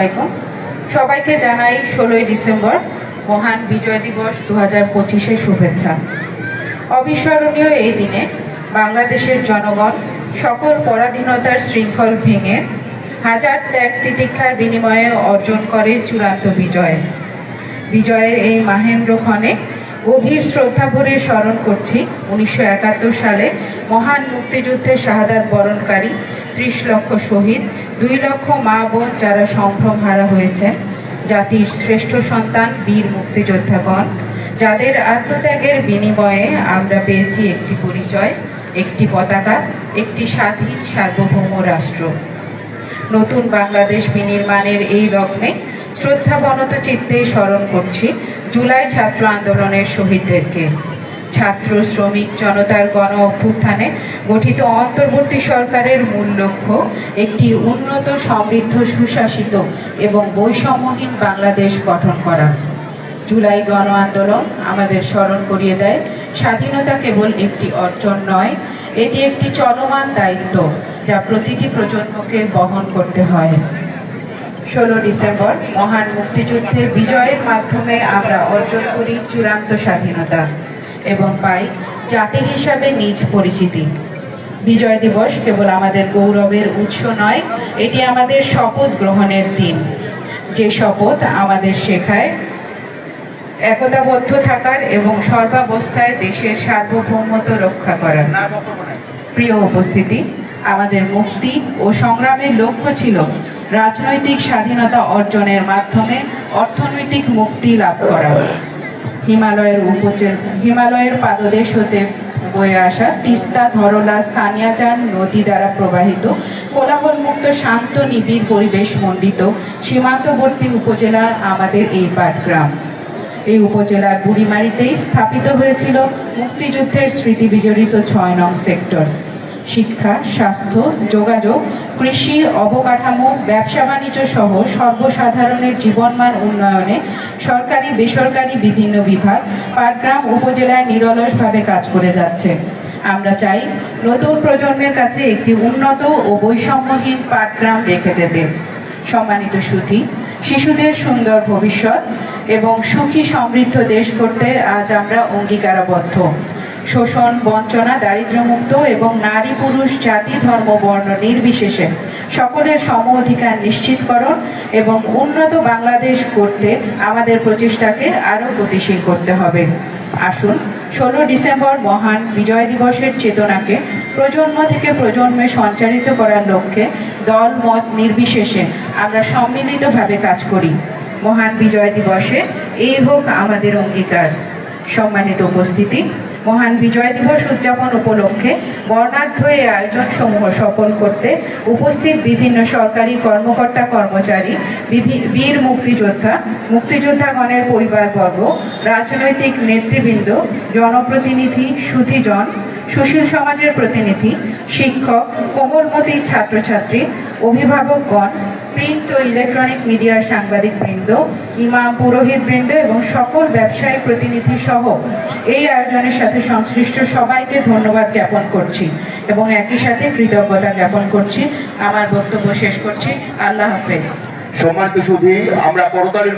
আলাইকুম সবাইকে জানাই ষোলোই ডিসেম্বর মহান বিজয় দিবস দু হাজার পঁচিশে শুভেচ্ছা। অবিস্মরণীয় এই দিনে বাংলাদেশের জনগণ সকল পরাধীনতার শৃঙ্খল ভেঙে হাজার ত্যাগ তিতিক্ষার বিনিময়ে অর্জন করে চূড়ান্ত বিজয়। বিজয়ের এই মাহেন্দ্র ক্ষণে গভীর শ্রদ্ধা ভরে স্মরণ করছি উনিশশো একাত্তর সালে মহান মুক্তিযুদ্ধে শাহাদাত বরণকারী ত্রিশ লক্ষ শহীদ, দুই লক্ষ মা বোন যারা সম্ভ্রম হারা হয়েছেন, জাতির শ্রেষ্ঠ সন্তান, বীর মুক্তিযোদ্ধাগণ। যাদের আত্মত্যাগের বিনিময়ে আমরা পেয়েছি একটি পরিচয়, একটি পতাকা, একটি স্বাধীন সার্বভৌম রাষ্ট্র। নতুন বাংলাদেশ বিনির্মাণের এই লগ্নে শ্রদ্ধাবনত চিত্তে স্মরণ করছি জুলাই ছাত্র আন্দোলনের শহীদদেরকে। ছাত্র শ্রমিক জনতার গণ অভ্যুত্থানে গঠিত অন্তর্বর্তী সরকারের মূল লক্ষ্য একটি উন্নত, সমৃদ্ধ, সুশাসিত এবং বৈষম্যহীন বাংলাদেশ গঠন করা। জুলাই গণ আন্দোলন আমাদের স্মরণ করিয়ে দেয়, স্বাধীনতা কেবল একটি অর্জন নয়, এটি একটি চলমান দায়িত্ব যা প্রতিটি প্রজন্মকে বহন করতে হয়। ষোলো ডিসেম্বর মহান মুক্তিযুদ্ধের বিজয়ের মাধ্যমে আমরা অর্জন করি চূড়ান্ত স্বাধীনতা। এবং পাই জাতি হিসাবে নিজ পরিচিতি। বিজয় দিবস কেবল আমাদের গৌরবের উৎস নয়, এটি আমাদের শপথ গ্রহণের দিন। যে শপথ আমাদের শেখায় একতাবদ্ধ থাকার এবং সর্বাবস্থায় দেশের সার্বভৌমত্ব রক্ষা করার। প্রিয় উপস্থিতি, আমাদের মুক্তি ও সংগ্রামের লক্ষ্য ছিল রাজনৈতিক স্বাধীনতা অর্জনের মাধ্যমে অর্থনৈতিক মুক্তি লাভ করা। হিমালয়ের উপজেল হিমালয়ের পাদদেশ হতে বয়ে আসা তিস্তা, ধরলা, স্থানীয়াচান নদী দ্বারা প্রবাহিত কোলাহল মুক্ত শান্ত, নিবিড় পরিবেশ মণ্ডিত, সীমান্তবর্তী উপজেলার আমাদের এই পাটগ্রাম। এই উপজেলার বুড়িমারিতেই স্থাপিত হয়েছিল মুক্তিযুদ্ধের স্মৃতি বিজড়িত ছয় নং সেক্টর। শিক্ষা, স্বাস্থ্য, যোগাযোগ, কৃষি, অবকাঠামো, ব্যবসা বাণিজ্য সহ সর্বসাধারণের জীবনমান উন্নয়নে সরকারি, বেসরকারি বিভিন্ন বিভাগ পাটগ্রাম উপজেলায় নিরলসভাবে কাজ করে যাচ্ছে। আমরা চাই নতুন প্রজন্মের কাছে একটি উন্নত ও বৈষম্যহীন পাটগ্রাম রেখে যেতে। সম্মানিত সুধী, শিশুদের সুন্দর ভবিষ্যৎ এবং সুখী সমৃদ্ধ দেশ করতে আজ আমরা অঙ্গীকারাবদ্ধ। শোষণ, বঞ্চনা, দারিদ্র্যমুক্ত এবং নারী, পুরুষ, জাতি, ধর্ম, বর্ণ নির্বিশেষে সকলের সম অধিকার নিশ্চিতকরণ এবং উন্নত বাংলাদেশ করতে আমাদের প্রচেষ্টাকে আরও গতিশীল করতে হবে। আসুন, ষোলো ডিসেম্বর মহান বিজয় দিবসের চেতনাকে প্রজন্ম থেকে প্রজন্মে সঞ্চারিত করার লক্ষ্যে দল, মত নির্বিশেষে আমরা সম্মিলিতভাবে কাজ করি। মহান বিজয় দিবসে এই হোক আমাদের অঙ্গীকার। সম্মানিত উপস্থিতি। মহান বিজয় দিবস উদযাপন উপলক্ষে বর্ণাঢ্য এই আয়োজন সমূহ সফল করতে উপস্থিত বিভিন্ন সরকারি কর্মকর্তা কর্মচারী বীর মুক্তিযোদ্ধা, মুক্তিযোদ্ধাগণের পরিবারবর্গ, রাজনৈতিক নেতৃবৃন্দ, জনপ্রতিনিধি, সুধীজন সুশীল সমাজের প্রতিনিধি, শিক্ষক, কোমলমতি ছাত্রছাত্রী, অভিভাবকগণ, প্রিন্ট ও ইলেকট্রনিক মিডিয়ার সাংবাদিক বৃন্দ ইমাম পুরোহিত বৃন্দ এবং সকল ব্যবসায়ী প্রতিনিধি সহ এই আয়োজনের সাথে সংশ্লিষ্ট সবাইকে ধন্যবাদ জ্ঞাপন করছি এবং একই সাথে কৃতজ্ঞতা জ্ঞাপন করছি। আমার বক্তব্য শেষ করছি। আল্লাহ হাফেজ। সম্মানিত সুধী, আমরা করতালির